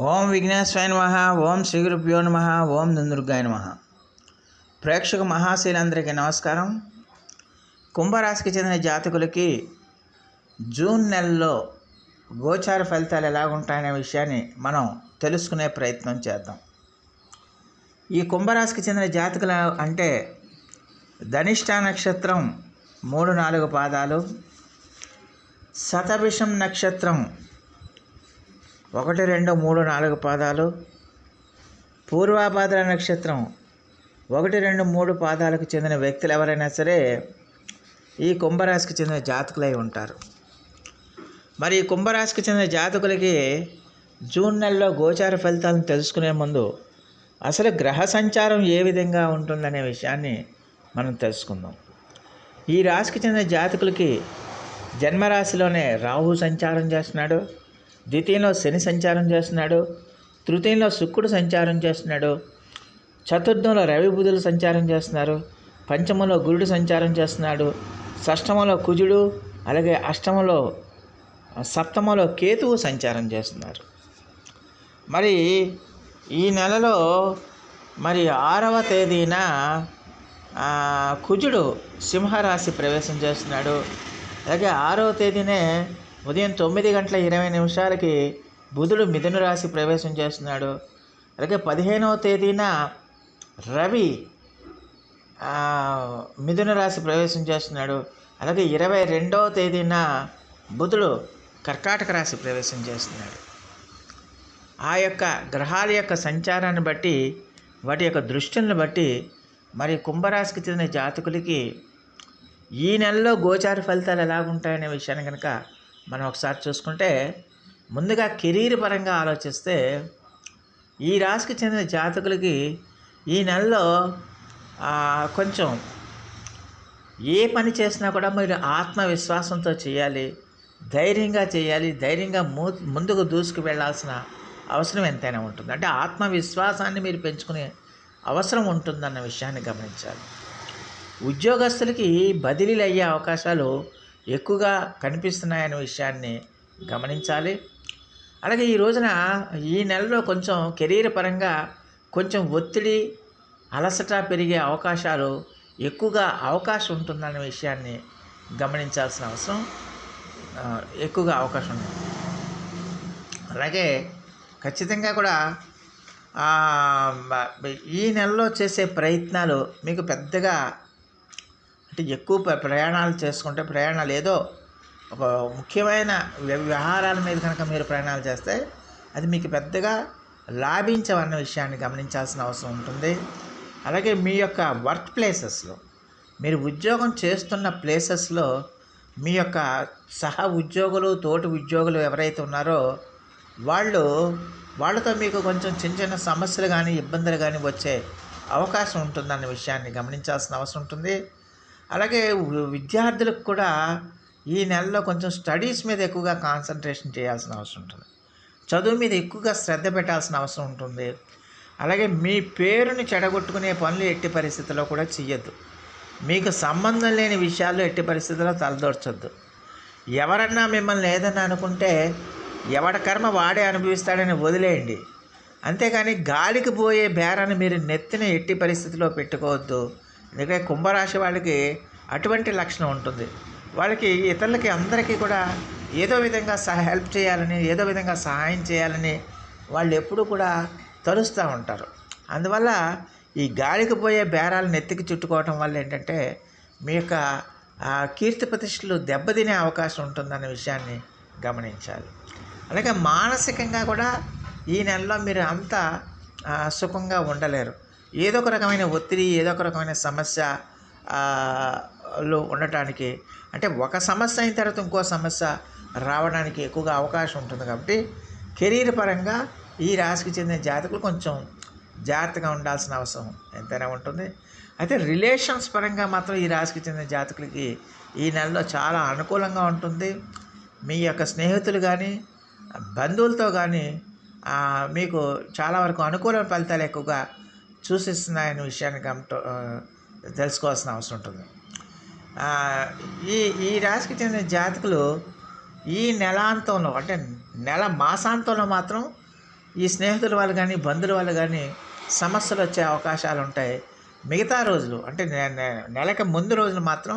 ఓం విఘ్నేశ్వరాయ నమ ఓం శ్రీ గురుభ్యో నమ ఓం దుందుర్గాయ నమ. ప్రేక్షక మహాశీలందరికీ నమస్కారం. కుంభరాశికి చెందిన జాతకులకి జూన్ నెలలో గోచార ఫలితాలు ఎలాగుంటాయనే విషయాన్ని మనం తెలుసుకునే ప్రయత్నం చేద్దాం. ఈ కుంభరాశికి చెందిన జాతకులు అంటే ధనిష్ట నక్షత్రం మూడు నాలుగు పాదాలు శతభిషం నక్షత్రం ఒకటి రెండు మూడు నాలుగు పాదాలు. పూర్వాభాద్ర నక్షత్రం. ఒకటి రెండు మూడు పాదాలకు చెందిన వ్యక్తులు ఎవరైనా సరే ఈ కుంభరాశికి చెందిన జాతకులై ఉంటారు. మరి ఈ కుంభరాశికి చెందిన జాతకులకి జూన్ నెలలో గోచార ఫలితాలను తెలుసుకునే ముందు అసలు గ్రహ సంచారం ఏ విధంగా ఉంటుందనే విషయాన్ని మనం తెలుసుకుందాం. ఈ రాశికి చెందిన జాతకులకి జన్మరాశిలోనే రాహు సంచారం చేస్తున్నాడు. ద్వితీయంలో శని సంచారం చేస్తున్నాడు తృతీయంలో శుక్రుడు సంచారం చేస్తున్నాడు చతుర్థంలో రవి బుధులు సంచారం చేస్తున్నారు పంచమంలో గురుడు సంచారం చేస్తున్నాడు షష్టమంలో కుజుడు అలాగే అష్టమంలో సప్తమంలో కేతువు సంచారం చేస్తున్నారు. మరి ఈ నెలలో మరి ఆరవ తేదీన కుజుడు సింహరాశి ప్రవేశం చేస్తున్నాడు. అలాగే ఆరవ తేదీనే ఉదయం తొమ్మిది గంటల ఇరవై నిమిషాలకి బుధుడు మిథున రాశి ప్రవేశం చేస్తున్నాడు. అలాగే పదిహేనవ తేదీన రవి మిథున రాశి ప్రవేశం చేస్తున్నాడు. అలాగే ఇరవై రెండవ తేదీన బుధుడు కర్కాటక రాశి ప్రవేశం చేస్తున్నాడు. ఆ యొక్క గ్రహాల యొక్క సంచారాన్ని బట్టి వాటి యొక్క దృష్టిని బట్టి మరి కుంభరాశికి చెందిన జాతకులకి ఈ నెలలో గోచార ఫలితాలు ఎలాగుంటాయనే విషయాన్ని కనుక మనం ఒకసారి చూసుకుంటే ముందుగా కెరీర్ పరంగా ఆలోచిస్తే ఈ రాశికి చెందిన జాతకులకి ఈ నెలలో కొంచెం ఏ పని చేసినా కూడా మీరు ఆత్మవిశ్వాసంతో చేయాలి ధైర్యంగా చేయాలి ధైర్యంగా మూ ముందుకు దూసుకు వెళ్ళాల్సిన అవసరం ఎంతైనా ఉంటుంది. అంటే ఆత్మవిశ్వాసాన్ని మీరు పెంచుకునే అవసరం ఉంటుందన్న విషయాన్ని గమనించాలి. ఉద్యోగస్తులకి బదిలీలు అయ్యే అవకాశాలు ఎక్కువగా కనిపిస్తున్నాయనే విషయాన్ని గమనించాలి. అలాగే ఈ రోజున ఈ నెలలో కొంచెం కెరీర్ పరంగా కొంచెం ఒత్తిడి అలసట పెరిగే అవకాశాలు ఎక్కువగా అవకాశం ఉంటుందనే విషయాన్ని గమనించాల్సిన అవసరం ఎక్కువగా అవకాశం ఉంది. అలాగే ఖచ్చితంగా కూడా ఈ నెలలో చేసే ప్రయత్నాలు మీకు పెద్దగా అంటే ఎక్కువ ప్రయాణాలు చేసుకుంటే ప్రయాణాలు ఏదో ఒక ముఖ్యమైన వ్య- వ్యవహారాల మీద కనుక మీరు ప్రయాణాలు చేస్తే అది మీకు పెద్దగా లాభించవన్న విషయాన్ని గమనించాల్సిన అవసరం ఉంటుంది. అలాగే మీ యొక్క వర్క్ ప్లేసెస్లో మీరు ఉద్యోగం చేస్తున్న ప్లేసెస్లో మీ యొక్క సహ ఉద్యోగులు తోటి ఉద్యోగులు ఎవరైతే ఉన్నారో వాళ్ళు వాళ్ళతో మీకు కొంచెం చిన్న చిన్న సమస్యలు కానీ ఇబ్బందులు కానీ వచ్చే అవకాశం ఉంటుందన్న విషయాన్ని గమనించాల్సిన అవసరం ఉంటుంది. అలాగే విద్యార్థులకు కూడా ఈ నెలలో కొంచెం స్టడీస్ మీద ఎక్కువగా కాన్సన్ట్రేషన్ చేయాల్సిన అవసరం ఉంటుంది. చదువు మీద ఎక్కువగా శ్రద్ధ పెట్టాల్సిన అవసరం ఉంటుంది. అలాగే మీ పేరుని చెడగొట్టుకునే పనులు ఎట్టి పరిస్థితుల్లో కూడా చెయ్యొద్దు. మీకు సంబంధం లేని విషయాల్లో ఎట్టి పరిస్థితుల్లో తలదోర్చొద్దు. ఎవరన్నా మిమ్మల్ని ఏదన్నా అనుకుంటే ఎవడ కర్మ వాడే అనుభవిస్తాడని వదిలేయండి. అంతేకాని గాలికి పోయే బేరాన్ని మీరు నెత్తిన ఎట్టి పరిస్థితిలో పెట్టుకోవద్దు. ఎందుకంటే కుంభరాశి వాళ్ళకి అటువంటి లక్షణం ఉంటుంది. వాళ్ళకి ఇతరులకి అందరికీ కూడా ఏదో విధంగా సహ హెల్ప్ చేయాలని ఏదో విధంగా సహాయం చేయాలని వాళ్ళు ఎప్పుడూ కూడా తలుస్తూ ఉంటారు. అందువల్ల ఈ గాలికి పోయే బేరాలు నెత్తికి చుట్టుకోవటం వల్ల ఏంటంటే మీ యొక్క కీర్తి ప్రతిష్టలు దెబ్బతినే అవకాశం ఉంటుందన్న విషయాన్ని గమనించాలి. అలాగే మానసికంగా కూడా ఈ నెలలో మీరు అంత సుఖంగా ఉండలేరు. ఏదో ఒక రకమైన ఒత్తిడి ఏదో ఒక రకమైన సమస్య లో ఉండటానికి అంటే ఒక సమస్య అయిన తర్వాత ఇంకో సమస్య రావడానికి ఎక్కువగా అవకాశం ఉంటుంది కాబట్టి కెరీర్ పరంగా ఈ రాశికి చెందిన జాతకులు కొంచెం జాగ్రత్తగా ఉండాల్సిన అవసరం ఎంతైనా ఉంటుంది. అయితే రిలేషన్స్ పరంగా మాత్రం ఈ రాశికి చెందిన జాతకులకి ఈ నెలలో చాలా అనుకూలంగా ఉంటుంది. మీ యొక్క స్నేహితులు కానీ బంధువులతో కానీ మీకు చాలా వరకు అనుకూల ఫలితాలు ఎక్కువగా సూచిస్తున్నాయనే విషయాన్ని గమట తెలుసుకోవాల్సిన అవసరం ఉంటుంది. ఈ ఈ రాశికి చెందిన జాతకులు ఈ నెలాంతంలో అంటే నెల మాసాంతంలో మాత్రం ఈ స్నేహితుల వాళ్ళు కానీ బంధువుల వాళ్ళు కానీ సమస్యలు వచ్చే అవకాశాలు ఉంటాయి. మిగతా రోజులు అంటే నెలకి ముందు రోజులు మాత్రం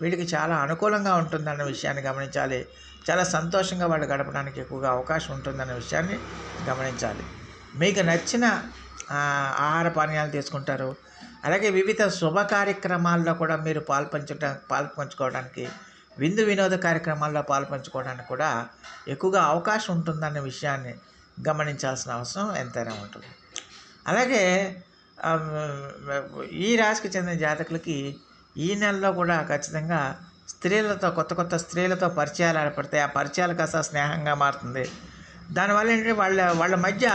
వీళ్ళకి చాలా అనుకూలంగా ఉంటుందన్న విషయాన్ని గమనించాలి. చాలా సంతోషంగా వాళ్ళు గడపడానికి ఎక్కువగా అవకాశం ఉంటుందన్న విషయాన్ని గమనించాలి. మీకు నచ్చిన ఆహార పానీయాలు తీసుకుంటారు. అలాగే వివిధ శుభ కార్యక్రమాల్లో కూడా మీరు పాల్పంచుట పాల్పంచుకోవడానికి విందు వినోద కార్యక్రమాల్లో పాల్పంచుకోవడానికి కూడా ఎక్కువగా అవకాశం ఉంటుందన్న విషయాన్ని గమనించాల్సిన అవసరం ఎంతైనా ఉంటుంది. అలాగే ఈ రాశికి చెందిన జాతకులకి ఈ నెలలో కూడా ఖచ్చితంగా స్త్రీలతో కొత్త కొత్త స్త్రీలతో పరిచయాలు ఏర్పడతాయి. ఆ పరిచయాలు కాస్త స్నేహంగా మారుతుంది. దానివల్ల ఏంటంటే వాళ్ళ వాళ్ళ మధ్య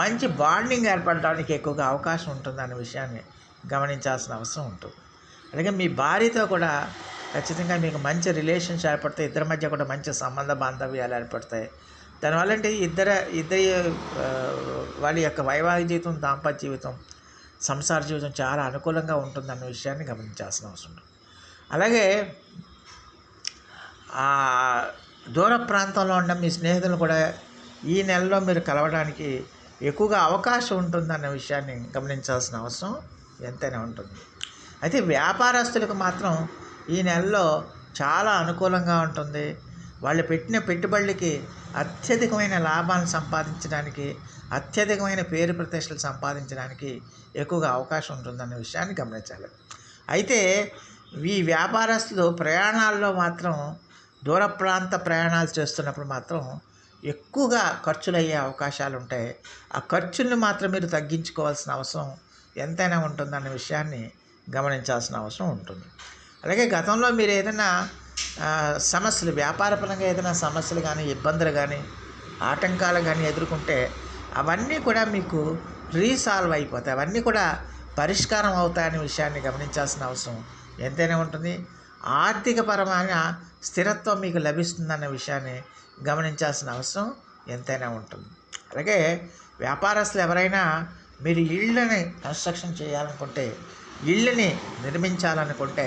మంచి బాండింగ్ ఏర్పడడానికి ఎక్కువగా అవకాశం ఉంటుంది అనే విషయాన్ని గమనించాల్సిన అవసరం ఉంటుంది. అలాగే మీ భార్యతో కూడా ఖచ్చితంగా మీకు మంచి రిలేషన్స్ ఏర్పడతాయి ఇద్దరి మధ్య కూడా మంచి సంబంధ బాంధవ్యాలు ఏర్పడతాయి. దానివల్ల అంటే ఇద్దరు ఇద్దరి వాళ్ళ యొక్క వైవాహిక జీవితం దాంపత్య జీవితం సంసార జీవితం చాలా అనుకూలంగా ఉంటుందన్న విషయాన్ని గమనించాల్సిన అవసరం ఉంటుంది. అలాగే దూర ప్రాంతంలో ఉన్న మీ స్నేహితులు కూడా ఈ నెలలో మీరు కలవడానికి ఎక్కువగా అవకాశం ఉంటుందన్న విషయాన్ని గమనించాల్సిన అవసరం ఎంతైనా ఉంటుంది. అయితే వ్యాపారస్తులకు మాత్రం ఈ నెలలో చాలా అనుకూలంగా ఉంటుంది. వాళ్ళు పెట్టిన పెట్టుబడులకి అత్యధికమైన లాభాలను సంపాదించడానికి అత్యధికమైన పేరు ప్రతిష్టలు సంపాదించడానికి ఎక్కువగా అవకాశం ఉంటుందన్న విషయాన్ని గమనించాలి. అయితే ఈ వ్యాపారస్తులు ప్రయాణాల్లో మాత్రం దూర ప్రాంత ప్రయాణాలు చేస్తున్నప్పుడు మాత్రం ఎక్కువగా ఖర్చులు అయ్యే అవకాశాలు ఉంటాయి ఆ ఖర్చుల్ని మాత్రం మీరు తగ్గించుకోవాల్సిన అవసరం ఎంతైనా ఉంటుందన్న విషయాన్ని గమనించాల్సిన అవసరం ఉంటుంది. అలాగే గతంలో మీరు ఏదైనా సమస్యలు వ్యాపారపరంగా ఏదైనా సమస్యలు కానీ ఇబ్బందులు కానీ ఆటంకాలు కానీ ఎదుర్కొంటే అవన్నీ కూడా మీకు రీసాల్వ్ అయిపోతాయి. అవన్నీ కూడా పరిష్కారం అవుతాయనే విషయాన్ని గమనించాల్సిన అవసరం ఎంతైనా ఉంటుంది. ఆర్థికపరమైన స్థిరత్వం మీకు లభిస్తుందన్న విషయాన్ని గమనించాల్సిన అవసరం ఎంతైనా ఉంటుంది. అలాగే వ్యాపారస్తులు ఎవరైనా మీరు ఇళ్ళని కన్స్ట్రక్షన్ చేయాలనుకుంటే ఇళ్ళని నిర్మించాలనుకుంటే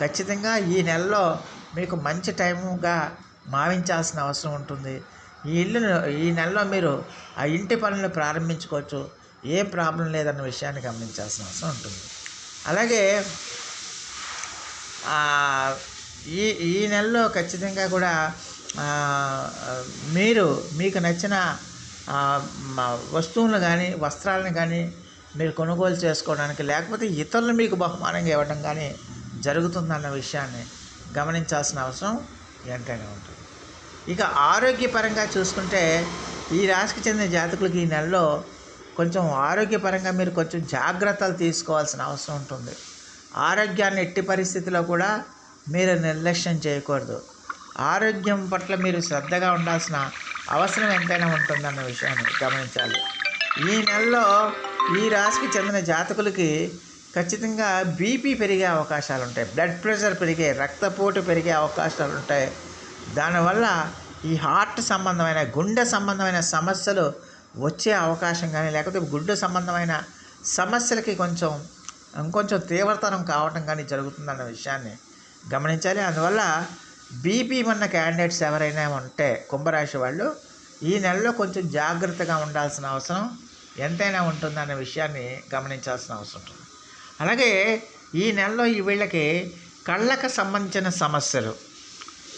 ఖచ్చితంగా ఈ నెలలో మీకు మంచి టైముగా భావించాల్సిన అవసరం ఉంటుంది. ఈ ఇల్లును ఈ నెలలో మీరు ఆ ఇంటి పనులు ప్రారంభించుకోవచ్చు. ఏ ప్రాబ్లం లేదన్న విషయాన్ని గమనించాల్సిన అవసరం ఉంటుంది. అలాగే ఈ ఈ నెలలో ఖచ్చితంగా కూడా మీరు మీకు నచ్చిన వస్తువులను కానీ వస్త్రాలను కానీ మీరు కొనుగోలు చేసుకోవడానికి లేకపోతే ఇతరులు మీకు బహుమానంగా ఇవ్వడం కానీ జరుగుతుందన్న విషయాన్ని గమనించాల్సిన అవసరం ఎంతైనా ఉంటుంది. ఇక ఆరోగ్యపరంగా చూసుకుంటే ఈ రాశికి చెందిన జాతకులకు ఈ నెలలో కొంచెం ఆరోగ్యపరంగా మీరు కొంచెం జాగ్రత్తలు తీసుకోవాల్సిన అవసరం ఉంటుంది. ఆరోగ్యాన్ని ఎట్టి పరిస్థితిలో కూడా మీరు నిర్లక్ష్యం చేయకూడదు. ఆరోగ్యం పట్ల మీరు శ్రద్ధగా ఉండాల్సిన అవసరం ఎంతైనా ఉంటుందన్న విషయాన్ని గమనించాలి. ఈ నెలలో ఈ రాశికి చెందిన జాతకులకి ఖచ్చితంగా బీపీ పెరిగే అవకాశాలు ఉంటాయి. బ్లడ్ ప్రెషర్ పెరిగే రక్తపోటు పెరిగే అవకాశాలు ఉంటాయి. దానివల్ల ఈ హార్ట్ సంబంధమైన గుండె సంబంధమైన సమస్యలు వచ్చే అవకాశం కానీ లేకపోతే గుండె సంబంధమైన సమస్యలకి కొంచెం ఇంకొంచెం తీవ్రతరం కావటం కానీ జరుగుతుందన్న విషయాన్ని గమనించాలి. అందువల్ల బీపీ ఉన్న క్యాండిడేట్స్ ఎవరైనా ఉంటే కుంభరాశి వాళ్ళు ఈ నెలలో కొంచెం జాగ్రత్తగా ఉండాల్సిన అవసరం ఎంతైనా ఉంటుందన్న విషయాన్ని గమనించాల్సిన అవసరం ఉంటుంది. అలాగే ఈ నెలలో ఈ వీళ్ళకి కళ్ళకు సంబంధించిన సమస్యలు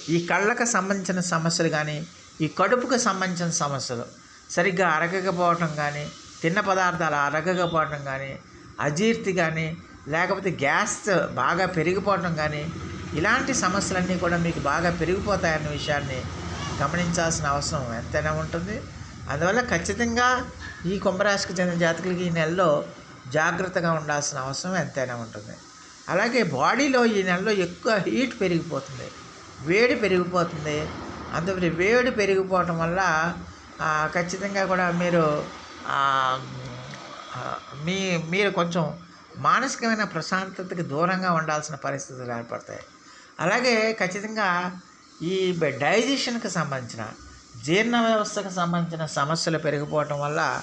ఈ కళ్ళకు సంబంధించిన సమస్యలు కానీ ఈ కడుపుకు సంబంధించిన సమస్యలు సరిగ్గా అరగకపోవటం కానీ తిన్న పదార్థాలు అరగకపోవటం కానీ అజీర్తి కానీ లేకపోతే గ్యాస్ బాగా పెరిగిపోవటం కానీ ఇలాంటి సమస్యలన్నీ కూడా మీకు బాగా పెరిగిపోతాయన్న విషయాన్ని గమనించాల్సిన అవసరం ఎంతైనా ఉంటుంది. అందువల్ల ఖచ్చితంగా ఈ కుంభరాశికి చెందిన జాతకులకి ఈ నెలలో జాగ్రత్తగా ఉండాల్సిన అవసరం ఎంతైనా ఉంటుంది. అలాగే బాడీలో ఈ నెలలో ఎక్కువ హీట్ పెరిగిపోతుంది. వేడి పెరిగిపోతుంది. అందువల్ల వేడి పెరిగిపోవటం వల్ల ఖచ్చితంగా కూడా మీరు మీ మీరు కొంచెం మానసికమైన ప్రశాంతతకి దూరంగా ఉండాల్సిన పరిస్థితులు ఏర్పడతాయి. అలాగే ఖచ్చితంగా ఈ డైజెషన్కి సంబంధించిన జీర్ణ వ్యవస్థకు సంబంధించిన సమస్యలు పెరిగిపోవటం వల్ల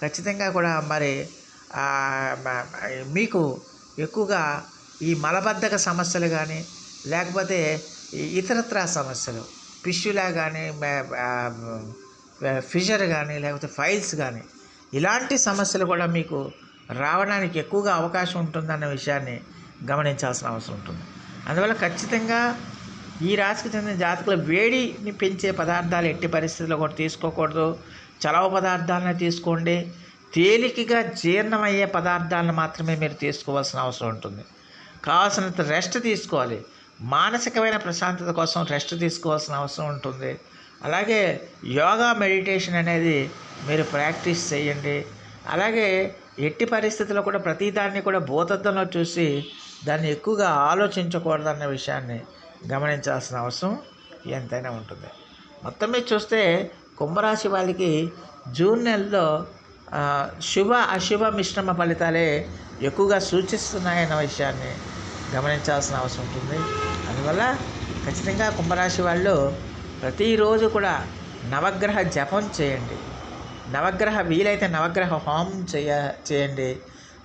ఖచ్చితంగా కూడా మరి మీకు ఎక్కువగా ఈ మలబద్ధక సమస్యలు కానీ లేకపోతే ఈ ఇతరత్రా సమస్యలు పిష్యులా కానీ ఫిషర్ కానీ లేకపోతే ఫైల్స్ కానీ ఇలాంటి సమస్యలు కూడా మీకు రావడానికి ఎక్కువగా అవకాశం ఉంటుందన్న విషయాన్ని గమనించాల్సిన అవసరం ఉంటుంది. అందువల్ల ఖచ్చితంగా ఈ రాశికి చెందిన జాతకులు వేడిని పెంచే పదార్థాలు ఎట్టి పరిస్థితుల్లో కూడా తీసుకోకూడదు. చలవ పదార్థాలను తీసుకోండి. తేలికగా జీర్ణమయ్యే పదార్థాలను మాత్రమే మీరు తీసుకోవాల్సిన అవసరం ఉంటుంది. కావాల్సినంత రెస్ట్ తీసుకోవాలి. మానసికమైన ప్రశాంతత కోసం రెస్ట్ తీసుకోవాల్సిన అవసరం ఉంటుంది. అలాగే యోగా మెడిటేషన్ అనేది మీరు ప్రాక్టీస్ చేయండి. అలాగే ఎట్టి పరిస్థితుల్లో కూడా ప్రతిదాన్ని కూడా భూతత్వంలో చూసి దాన్ని ఎక్కువగా ఆలోచించకూడదన్న విషయాన్ని గమనించాల్సిన అవసరం ఎంతైనా ఉంటుంది. మొత్తం మీద చూస్తే కుంభరాశి వాళ్ళకి జూన్ నెలలో శుభ అశుభ మిశ్రమ ఫలితాలే ఎక్కువగా సూచిస్తున్నాయన్న విషయాన్ని గమనించాల్సిన అవసరం ఉంటుంది. అందువల్ల ఖచ్చితంగా కుంభరాశి వాళ్ళు ప్రతిరోజు కూడా నవగ్రహ జపం చేయండి. నవగ్రహ వీలైతే నవగ్రహ హోమం చేయ చేయండి.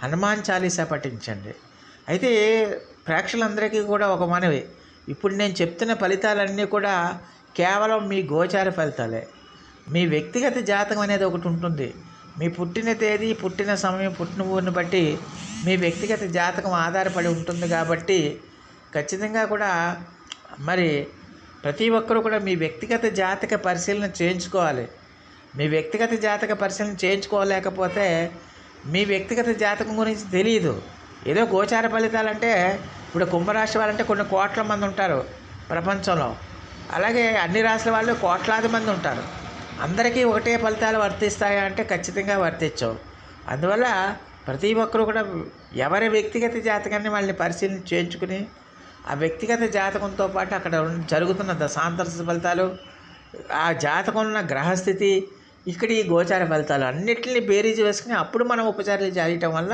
హనుమాన్ చాలీసా పఠించండి. అయితే ప్రేక్షకులందరికీ కూడా ఒక మనవి. ఇప్పుడు నేను చెప్తున్న ఫలితాలన్నీ కూడా కేవలం మీ గోచార ఫలితాలే. మీ వ్యక్తిగత జాతకం అనేది ఒకటి ఉంటుంది. మీ పుట్టిన తేదీ పుట్టిన సమయం పుట్టిన ఊరిని బట్టి మీ వ్యక్తిగత జాతకం ఆధారపడి ఉంటుంది కాబట్టి ఖచ్చితంగా కూడా మరి ప్రతి ఒక్కరూ కూడా మీ వ్యక్తిగత జాతక పరిశీలన చేయించుకోవాలి. మీ వ్యక్తిగత జాతక పరిశీలన చేయించుకోలేకపోతే మీ వ్యక్తిగత జాతకం గురించి తెలియదు. ఏదో గోచార ఫలితాలంటే ఇప్పుడు కుంభరాశి వాళ్ళంటే కొన్ని కోట్ల మంది ఉంటారు ప్రపంచంలో. అలాగే అన్ని రాశుల వాళ్ళు కోట్లాది మంది ఉంటారు. అందరికీ ఒకటే ఫలితాలు వర్తిస్తాయా అంటే ఖచ్చితంగా వర్తించవు. అందువల్ల ప్రతి ఒక్కరూ కూడా ఎవరి వ్యక్తిగత జాతకాన్ని వాళ్ళని పరిశీలన చేయించుకుని ఆ వ్యక్తిగత జాతకంతో పాటు అక్కడ జరుగుతున్న దశాంతర ఫలితాలు ఆ జాతకం ఉన్న గ్రహస్థితి ఇక్కడ ఈ గోచార ఫలితాలు అన్నిటిని బేరీజు వేసుకుని అప్పుడు మనం ఉపచారాలు చేయటం వల్ల